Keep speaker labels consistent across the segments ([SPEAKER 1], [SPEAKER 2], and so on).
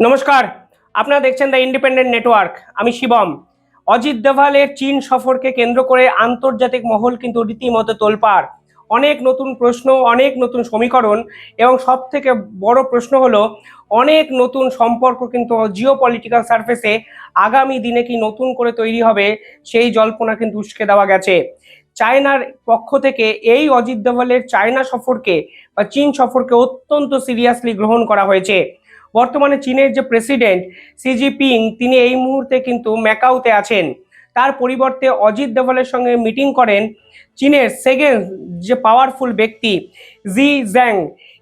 [SPEAKER 1] নমস্কার, আপনারা দেখছেন দ্য ইন্ডিপেন্ডেন্ট নেটওয়ার্ক আমি শিবম। অজিত দেভালের চীন সফরকে কেন্দ্র করে আন্তর্জাতিক মহল কিন্তু রীতিমতো তোলপাড়। অনেক নতুন প্রশ্ন, অনেক নতুন সমীকরণ এবং সব থেকে বড় প্রশ্ন হলো, অনেক নতুন সম্পর্ক কিন্তু জিও পলিটিক্যাল সার্ফেসে আগামী দিনে কি নতুন করে তৈরি হবে সেই জল্পনা কিন্তু উস্কে দেওয়া গেছে। চায়নার পক্ষ থেকে এই অজিত দেভালের চায়না সফরকে বা চীন সফরকে অত্যন্ত সিরিয়াসলি গ্রহণ করা হয়েছে। বর্তমানে চীনের যে প্রেসিডেন্ট সি জিপিং তিনি এই মুহূর্তে কিন্তু ম্যাকাউতে আছেন। তার পরিবর্তে অজিত দেওয়ালের সঙ্গে মিটিং করেন চীনের সেকেন্ড যে পাওয়ারফুল ব্যক্তি জি জ্যাং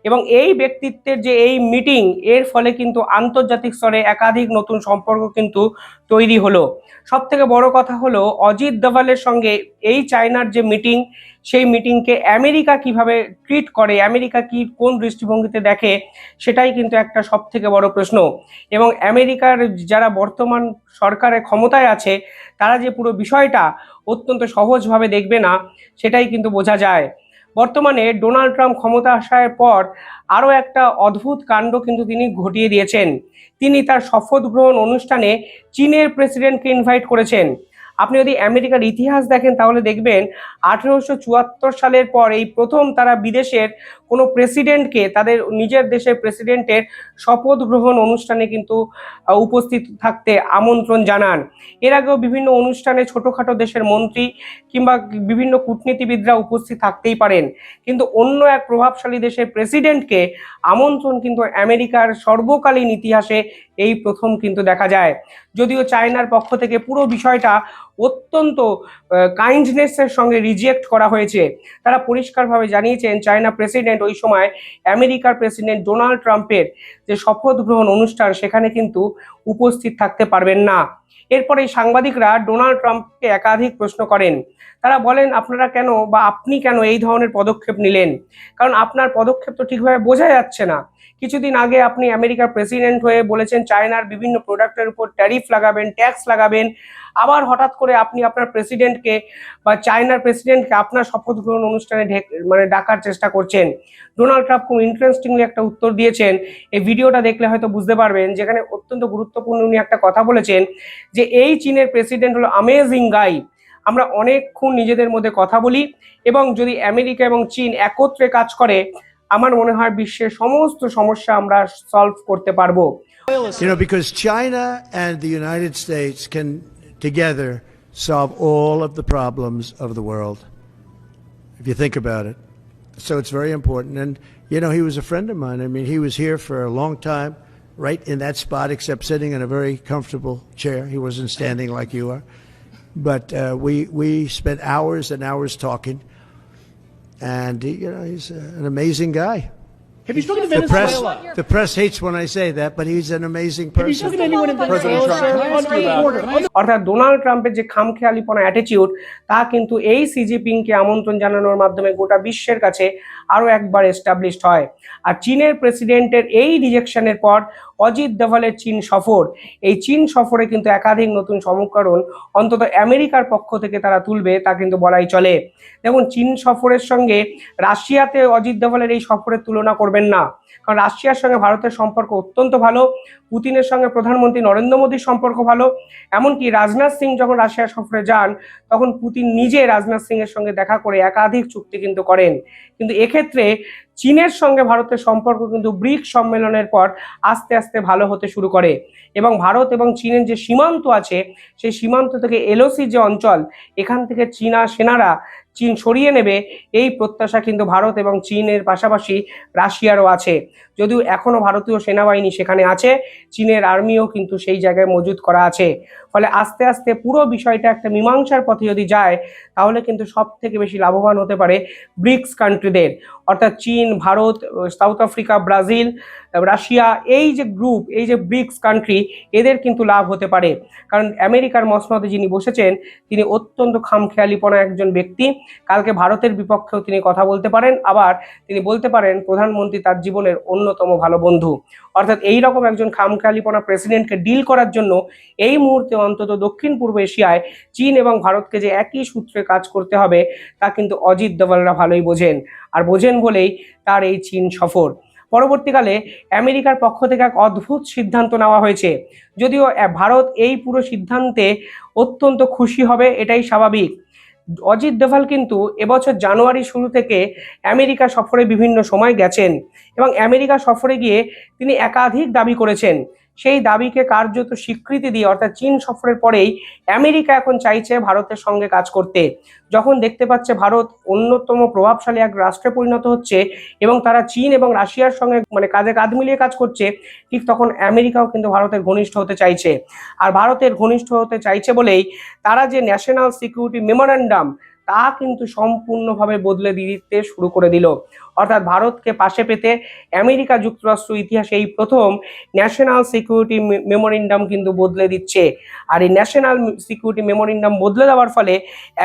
[SPEAKER 1] এবং এই ব্যক্তিত্বের যে এই মিটিং এর ফলে কিন্তু আন্তর্জাতিক স্তরে একাধিক নতুন সম্পর্ক কিন্তু তৈরি হলো। সব থেকে বড় কথা হলো, অজিত দেওয়ালের সঙ্গে এই চায়নার যে মিটিং সেই মিটিংকে আমেরিকা কীভাবে ট্রিট করে, আমেরিকা কি কোন দৃষ্টিভঙ্গিতে দেখে, সেটাই কিন্তু একটা সব থেকে বড় প্রশ্ন। এবং আমেরিকার যারা বর্তমান সরকারের ক্ষমতায় আছে, তারা যে পুরো বিষয়টা অত্যন্ত সহজভাবে দেখবে না, সেটাই কিন্তু বোঝা যায়। বর্তমানে ডোনাল্ড ট্রাম্প ক্ষমতা আসার পর আরও একটা অদ্ভুত কাণ্ড কিন্তু তিনি ঘটিয়ে দিয়েছেন। তিনি তার শপথ গ্রহণ অনুষ্ঠানে চীনের প্রেসিডেন্টকে ইনভাইট করেছেন। আপনি যদি আমেরিকার ইতিহাস দেখেন তাহলে দেখবেন আঠেরোশো চুয়াত্তর সালের পর এই প্রথম তারা বিদেশের কোনো প্রেসিডেন্টকে তাদের নিজের দেশের প্রেসিডেন্টের শপথ গ্রহণ অনুষ্ঠানে কিন্তু উপস্থিত থাকতে আমন্ত্রণ জানান। এর আগেও বিভিন্ন অনুষ্ঠানে ছোটোখাটো দেশের মন্ত্রী কিংবা বিভিন্ন কূটনীতিবিদরা উপস্থিত থাকতেই পারেন। কিন্তু অন্য এক প্রভাবশালী দেশের প্রেসিডেন্টকে আমন্ত্রণ কিন্তু আমেরিকার সর্বকালীন ইতিহাসে এই প্রথম কিন্তু দেখা যায়। যদিও চায়নার পক্ষ থেকে পুরো বিষয়টা অত্যন্ত কাইন্ডনেসের সঙ্গে রিজেক্ট করা হয়েছে। তারা পরিষ্কারভাবে জানিয়েছেন, চায়না প্রেসিডেন্ট ওই সময় আমেরিকার প্রেসিডেন্ট ডোনাল্ড ট্রাম্পের যে শপথ গ্রহণ অনুষ্ঠান, সেখানে কিন্তু উপস্থিত থাকতে পারবেন না। এরপরে সাংবাদিকরা ডোনাল্ড ট্রাম্পকে একাধিক প্রশ্ন করেন। তারা বলেন, আপনারা কেন বা আপনি কেন এই ধরনের পদক্ষেপ নিলেন? কারণ আপনার পদক্ষেপ তো ঠিকভাবে বোঝা যাচ্ছে না। কিছুদিন আগে আপনি আমেরিকার প্রেসিডেন্ট হয়ে বলেছেন, চায়নার বিভিন্ন প্রোডাক্টের উপর ট্যারিফ লাগাবেন ট্যাক্স লাগাবেন আবার হঠাৎ করে আপনি আপনার প্রেসিডেন্টকে বা চায়নার প্রেসিডেন্টকে আপনার শপথ গ্রহণ অনুষ্ঠানে মানে ডাকার চেষ্টা করছেন। ডোনাল্ড ট্রাম্প খুব ইন্টারেস্টিংলি একটা উত্তর দিয়েছেন। এই ভিডিওটা দেখলে হয়তো বুঝতে পারবেন যেখানে অত্যন্ত গুরুত্বপূর্ণ উনি একটা কথা বলেছেন যে এই চীনের প্রেসিডেন্ট হলো আমেজিং গাই আমরা অনেকক্ষণ নিজেদের মধ্যে কথা বলি এবং যদি আমেরিকা এবং চীন একত্রে কাজ করে আমার মনে হয় বিশ্বের সমস্ত সমস্যা আমরা সলভ করতে পারব।
[SPEAKER 2] You know, because China and the United States can together solve all of the problems of the world, if you think about it. So it's very important. And, you know, he was a friend of mine. I mean, he was here for a long time, right in that spot, except sitting in a very comfortable chair. He wasn't standing like you are. But uh, we, we spent hours and hours talking. And, you know, he's uh, an amazing guy.
[SPEAKER 3] Have you spoken to
[SPEAKER 2] The press,
[SPEAKER 3] Venezuela?
[SPEAKER 2] the press hates when I say that, but he's an amazing
[SPEAKER 3] Have you
[SPEAKER 2] person.
[SPEAKER 3] spoken to anyone in Venezuela, sir? On any border?
[SPEAKER 1] অর্থাৎ Donald ট্রাম্পের যে খামখেয়ালিপনা attitude তা কিন্তু এই C জিপিংকে আমন্ত্রণ জানানোর মাধ্যমে গোটা বিশ্বের কাছে আরও একবার এস্টাবলিশড হয় আর চীনের প্রেসিডেন্টের এই রিজেকশনের পর অজিত দেভালের চীন সফর এই চীন সফরে কিন্তু একাধিক নতুন সমীকরণ অন্তত আমেরিকার পক্ষ থেকে তারা তুলবে তা কিন্তু বলাই চলে দেখুন চীন সফরের সঙ্গে রাশিয়াতে অজিত দেভালের এই সফরের তুলনা করবেন না। কারণ রাশিয়ার সঙ্গে ভারতের সম্পর্ক অত্যন্ত ভালো, পুতিনের সঙ্গে প্রধানমন্ত্রী নরেন্দ্র মোদীর সম্পর্ক ভালো, এমনকি রাজনাথ সিং যখন রাশিয়া সফরে যান, তখন পুতিন নিজে রাজনাথ সিং এর সঙ্গে দেখা করে একাধিক চুক্তি কিন্তু করেন। কিন্তু এক্ষেত্রে চীনের সঙ্গে ভারতের সম্পর্ক কিন্তু ব্রিক্স সম্মেলনের পর আস্তে আস্তে ভালো হতে শুরু করে। এবং ভারত এবং চীনের যে সীমান্ত আছে, সেই সীমান্ত থেকে এলওসি যে অঞ্চল, এখান থেকে চীনা সেনারা চীন সরিয়ে নেবে, এই প্রত্যাশা কিন্তু ভারত এবং চীনের পাশাপাশি রাশিয়ারও আছে। যদিও এখনও ভারতীয় সেনাবাহিনী সেখানে আছে, চীনের আর্মিও কিন্তু সেই জায়গায় মজুদ করা আছে। ফলে আস্তে আস্তে পুরো বিষয়টা একটা মীমাংসার পথে যদি যায়, তাহলে কিন্তু সব থেকে বেশি লাভবান হতে পারে ব্রিক্স কান্ট্রিদের অর্থাৎ চীন, Bharat South Africa Brazil Russia, এই যে গ্রুপ এই যে ব্রিক্স কান্ট্রি এদের কিন্তু লাভ হতে পারে। কারণ আমেরিকার মসনদে যিনি বসেছেন, তিনি অত্যন্ত খামখেয়ালিপনা একজন ব্যক্তি। কালকে ভারতের বিপক্ষেও তিনি কথা বলতে পারেন। আবার তিনি বলতে পারেন, প্রধানমন্ত্রী তার জীবনের অন্যতম ভালো বন্ধু। অর্থাৎ এই রকম একজন খামখেয়ালিপনা প্রেসিডেন্টকে ডিল করার জন্য এই মুহূর্তে অন্তত দক্ষিণ পূর্ব এশিয়ায় চীন এবং ভারতকে যে একই সূত্রে কাজ করতে হবে, তা কিন্তু অজিত দোভালরা ভালোই বোঝেন। আর বোঝেন বলেই তার এই চীন সফর। পরবর্তীকালে আমেরিকার পক্ষ থেকে এক অদ্ভুত সিদ্ধান্ত নেওয়া হয়েছে। যদিও ভারত এই পুরো সিদ্ধান্তে অত্যন্ত খুশি হবে, এটাই স্বাভাবিক। অজিত দোভাল কিন্তু এবছর জানুয়ারি শুরু থেকে আমেরিকা সফরে বিভিন্ন সময় গেছেন এবং আমেরিকা সফরে গিয়ে তিনি একাধিক দাবি করেছেন। সেই দাবিকে কার্যত স্বীকৃতি দিয়ে, অর্থাৎ চীন সফরের পরেই আমেরিকা এখন চাইছে ভারতের সঙ্গে কাজ করতে। যখন দেখতে পাচ্ছে ভারত অন্যতম প্রভাবশালী এক রাষ্ট্রে পরিণত হচ্ছে এবং তারা চীন এবং রাশিয়ার সঙ্গে মানে কাঁধে কাঁধ মিলিয়ে কাজ করছে, ঠিক তখন আমেরিকাও কিন্তু ভারতের ঘনিষ্ঠ হতে চাইছে। আর ভারতের ঘনিষ্ঠ হতে চাইছে বলেই তারা যে ন্যাশনাল সিকিউরিটি মেমোরেন্ডাম তা কিন্তু সম্পূর্ণভাবে বদলে দিতে শুরু করে দিল। অর্থাৎ ভারতকে পাশে পেতে আমেরিকা যুক্তরাষ্ট্র ইতিহাসে এই প্রথম ন্যাশনাল সিকিউরিটি মেমোরেন্ডাম কিন্তু বদলে দিচ্ছে। আর এই ন্যাশনাল সিকিউরিটি মেমোরেন্ডাম বদলে দেওয়ার ফলে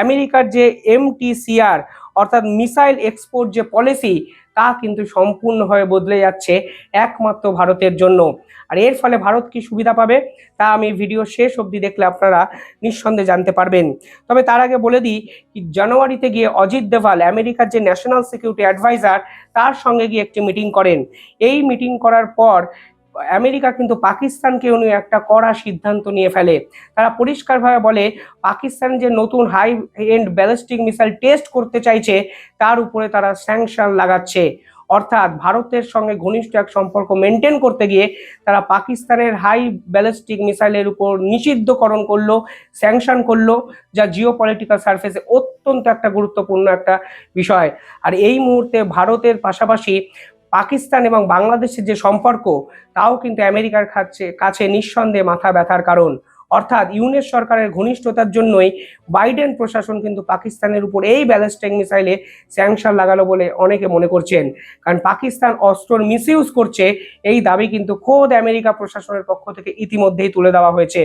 [SPEAKER 1] আমেরিকার যে এমটিসিআর, অর্থাৎ মিসাইল এক্সপোর্ট যে পলিসি তা কিন্তু সম্পূর্ণভাবে বদলে যাচ্ছে একমাত্র ভারতের জন্য। আর এর ফলে ভারত কি সুবিধা পাবে? তা আমি ভিডিও শেষ অবধি দেখলে আপনারা নিঃসন্দেহে জানতে পারবেন। তবে তার আগে বলে দিই জানুয়ারিতে গিয়ে অজিত দেভাল আমেরিকার যে ন্যাশনাল সিকিউরিটি অ্যাডভাইজার তার সঙ্গে গিয়ে একটি মিটিং করেন। এই মিটিং করার পর আমেরিকা কিন্তু পাকিস্তানকেও নিয়ে একটা কড়া সিদ্ধান্ত নিয়ে ফেলে। তারা পরিষ্কারভাবে বলে, পাকিস্তান যে নতুন high end ballistic missile test করতে চাইছে, তার উপরে তারা স্যাংশন লাগাচ্ছে। অর্থাৎ ভারতের সঙ্গে ঘনিষ্ঠ এক সম্পর্ক মেনটেন করতে গিয়ে তারা পাকিস্তানের হাই ব্যালিস্টিক মিসাইলের উপর নিষিদ্ধকরণ করল, স্যাংশন করল, যা জিও পলিটিক্যাল সার্ফেসে অত্যন্ত একটা গুরুত্বপূর্ণ একটা বিষয়। আর এই মুহূর্তে ভারতের পাশাপাশি পাকিস্তান এবং বাংলাদেশের যে সম্পর্ক, তাও কিন্তু আমেরিকার কাছে কাছে নিঃসন্দেহে মাথা ব্যথার কারণ। অর্থাৎ ইউনেস সরকারের ঘনিষ্ঠতার জন্যই বাইডেন প্রশাসন কিন্তু পাকিস্তানের উপর এই ব্যালিস্টিক মিসাইলে স্যাংশন লাগালো বলে অনেকে মনে করছেন। কারণ পাকিস্তান অস্ত্রর মিসইউজ করছে, এই দাবি কিন্তু খোদ আমেরিকা প্রশাসনের পক্ষ থেকে ইতিমধ্যেই তুলে দেওয়া হয়েছে।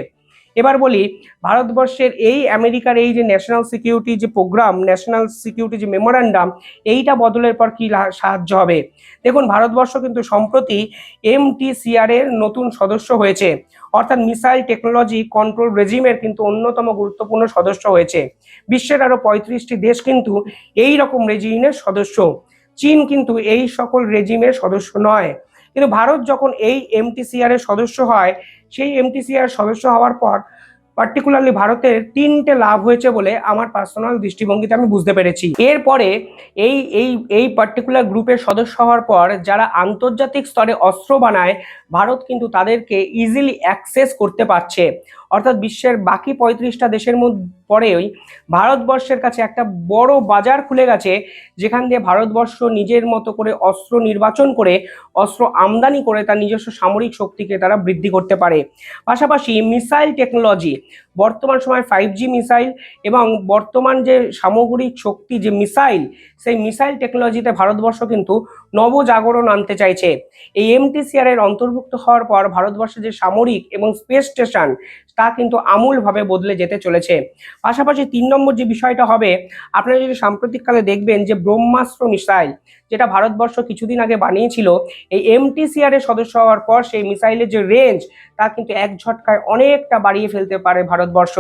[SPEAKER 1] এবার বলি, ভারতবর্ষের এই আমেরিকার এই যে ন্যাশনাল সিকিউরিটি যে প্রোগ্রাম ন্যাশনাল সিকিউরিটি যে মেমোরান্ডাম এইটা বদলের পর কি সাহায্য হবে? দেখুন, ভারতবর্ষ কিন্তু সম্প্রতি এমটিসিআর এর নতুন সদস্য হয়েছে। অর্থাৎ মিসাইল টেকনোলজি কন্ট্রোল রেজিমের কিন্তু অন্যতম গুরুত্বপূর্ণ সদস্য হয়েছে। বিশ্বের আরও পঁয়ত্রিশটি দেশ কিন্তু এই রকম রেজিমের সদস্য। চীন কিন্তু এই সকল রেজিমের সদস্য নয়। কিন্তু ভারত যখন এই এমটিসিআর এর সদস্য হয় সেই এমটিসিআর সদস্য হওয়ার পর পার্টিকুলারলি ভারতের তিনটে লাভ হয়েছে বলে আমার পার্সোনাল দৃষ্টিভঙ্গিতে আমি বুঝতে পেরেছি। এরপরে এই এই এই পার্টিকুলার গ্রুপের সদস্য হওয়ার পর যারা আন্তর্জাতিক স্তরে অস্ত্র বানায়, ভারত কিন্তু তাদেরকে ইজিলি অ্যাক্সেস করতে পারছে। অর্থাৎ বিশ্বের বাকি পঁয়ত্রিশটা দেশের পরেই ভারতবর্ষের কাছে একটা বড় বাজার খুলে গেছে, যেখান দিয়ে ভারতবর্ষ নিজের মতো করে অস্ত্র নির্বাচন করে, অস্ত্র আমদানি করে তার নিজস্ব সামরিক শক্তিকে তারা বৃদ্ধি করতে পারে। পাশাপাশি মিসাইল টেকনোলজি বর্তমান সময় ফাইভ জি মিসাইল এবং বর্তমান যে সামগ্রিক শক্তি যে মিসাইল সেই মিসাইল টেকনোলজিতে ভারতবর্ষ কিন্তু নবজাগরণ আনতে চাইছে। এই এমটিসিআর এর অন্তর্ভুক্ত হওয়ার পর ভারতবর্ষের যে সামরিক এবং স্পেস স্টেশন তা কিন্তু আমূলভাবে বদলে যেতে চলেছে। পাশাপাশি তিন নম্বর যে বিষয়টা হবে, আপনারা যদি সাম্প্রতিককালে দেখবেন যে ব্রহ্মাস্ত্র মিসাইল যেটা ভারতবর্ষ কিছুদিন আগে বানিয়েছিল, এই এমটিসিআর এর সদস্য হওয়ার পর সেই মিসাইলের যে রেঞ্জ তা কিন্তু এক ঝটকায় অনেকটা বাড়িয়ে ফেলতে পারে ভারতবর্ষ।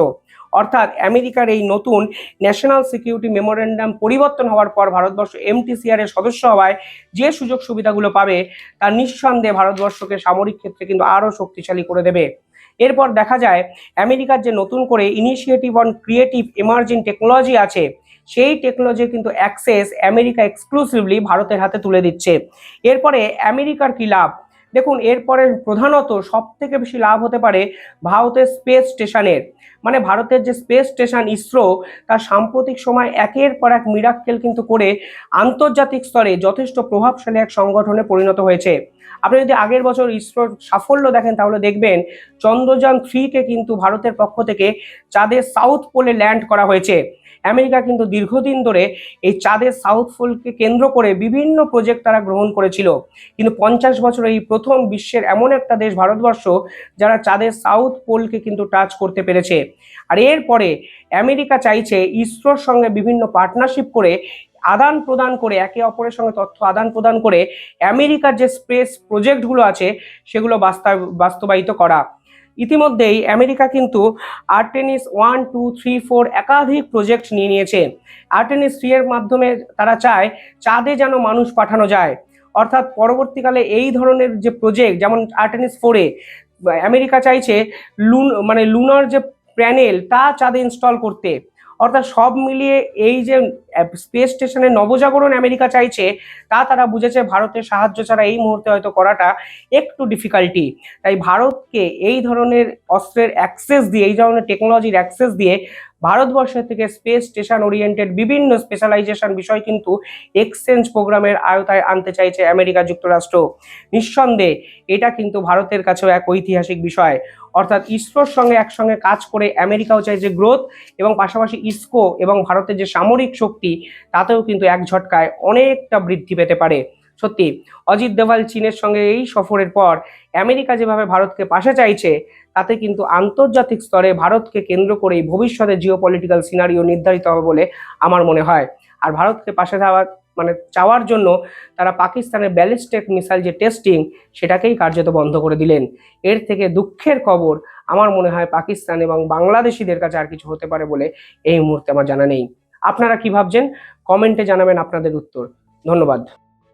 [SPEAKER 1] অর্থাৎ আমেরিকার এই নতুন ন্যাশনাল সিকিউরিটি মেমোরেন্ডাম পরিবর্তন হওয়ার পর ভারতবর্ষ এমটিসিআর এর সদস্য হওয়ায় যে সুযোগ সুবিধাগুলো পাবে, তা নিঃসন্দেহে ভারতবর্ষকে সামরিক ক্ষেত্রে কিন্তু আরও শক্তিশালী করে দেবে। এরপর দেখা যায়, আমেরিকার যে নতুন করে initiative on creative emerging technology আছে, সেই টেকনোলজির কিন্তু অ্যাক্সেস আমেরিকা এক্সক্লুসিভলি ভারতের হাতে তুলে দিচ্ছে। এরপরে আমেরিকার কি লাভ? দেখুন এরপরে প্রধানত সব থেকে বেশি লাভ হতে পারে ভারতের স্পেস স্টেশনের। মানে ভারতের যে স্পেস স্টেশন ইসরো, তার সাম্প্রতিক সময় একের পর এক মিরাক্কেল কিন্তু করে আন্তর্জাতিক স্তরে যথেষ্ট প্রভাবশালী এক সংগঠনে পরিণত হয়েছে। আপনি যদি আগের বছর ইসরোর সাফল্য দেখেন, তাহলে দেখবেন চন্দ্রযান থ্রিকে কিন্তু ভারতের পক্ষ থেকে চাঁদের সাউথ পোলে ল্যান্ড করা হয়েছে। আমেরিকা কিন্তু দীর্ঘদিন ধরে এই চাঁদের সাউথ পোলকে কেন্দ্র করে বিভিন্ন প্রজেক্ট তারা গ্রহণ করেছিল। কিন্তু পঞ্চাশ বছর এই প্রথম বিশ্বের এমন একটা দেশ ভারতবর্ষ, যারা চাঁদের সাউথ পোলকে কিন্তু টাচ করতে পেরেছে। আর এরপরে আমেরিকা চাইছে ইসরোর সঙ্গে বিভিন্ন পার্টনারশিপ করে আদান প্রদান করে, একে অপরের সঙ্গে তথ্য আদান প্রদান করে আমেরিকার যে স্পেস প্রজেক্টগুলো আছে, সেগুলো বাস্তব, বাস্তবায়িত করা। ইতিমধ্যেই আমেরিকা কিন্তু Artemis one two three four একাধিক প্রজেক্ট নিয়ে নিয়েছে। আর্টেনিস থ্রি এর মাধ্যমে তারা চায় চাঁদে যেন মানুষ পাঠানো যায়। অর্থাৎ পরবর্তীকালে এই ধরনের যে প্রজেক্ট যেমন আর্টেনিস ফোরে আমেরিকা চাইছে লুন মানে লুনার যে প্যানেল তা চাঁদে ইনস্টল করতে। অর্থাৎ সব মিলিয়ে এই যে স্পেস স্টেশনের নবজাগরণ আমেরিকা চাইছে, তা তারা বুঝেছে ভারতের সাহায্য ছাড়া এই মুহূর্তে হয়তো করাটা একটু ডিফিকাল্টি তাই ভারতকে এই ধরনের অস্ত্রের অ্যাক্সেস দিয়ে, এই ধরনের টেকনোলজির অ্যাক্সেস দিয়ে ভারতবর্ষের থেকে স্পেস স্টেশন ওরিয়েন্টেড বিভিন্ন স্পেশালাইজেশন বিষয় কিন্তু এক্সচেঞ্জ প্রোগ্রামের আয়তায় আনতে চাইছে আমেরিকা যুক্তরাষ্ট্র। নিঃসন্দেহে এটা কিন্তু ভারতের কাছেও এক ঐতিহাসিক বিষয়। অর্থাৎ ইসরোর সঙ্গে একসঙ্গে কাজ করে আমেরিকাও চাইছে গ্রোথ এবং পাশাপাশি ইসকো এবং ভারতের যে সামরিক শক্তি, তাতেও কিন্তু এক ঝটকায় অনেকটা বৃদ্ধি পেতে পারে। সত্যি, অজিত দেভাল চীনের সঙ্গে এই সফরের পর আমেরিকা যেভাবে ভারতকে পাশে চাইছে, তাতে কিন্তু আন্তর্জাতিক স্তরে ভারতকে কেন্দ্র করেই ভবিষ্যতে জিও পলিটিক্যাল সিনারিও নির্ধারিত হবে বলে আমার মনে হয়। আর ভারতকে পাশে দেওয়ার মানে চাওয়ার জন্য তারা পাকিস্তানের ব্যালিস্টিক মিসাইল যে টেস্টিং সেটাকেই কার্যত বন্ধ করে দিলেন। এর থেকে দুঃখের খবর, আমার মনে হয় পাকিস্তান এবং বাংলাদেশিদের কাছে আর কিছু হতে পারে বলে এই মুহূর্তে আমার জানা নেই। আপনারা কি ভাবছেন? কমেন্টে জানাবেন আপনাদের উত্তর। ধন্যবাদ।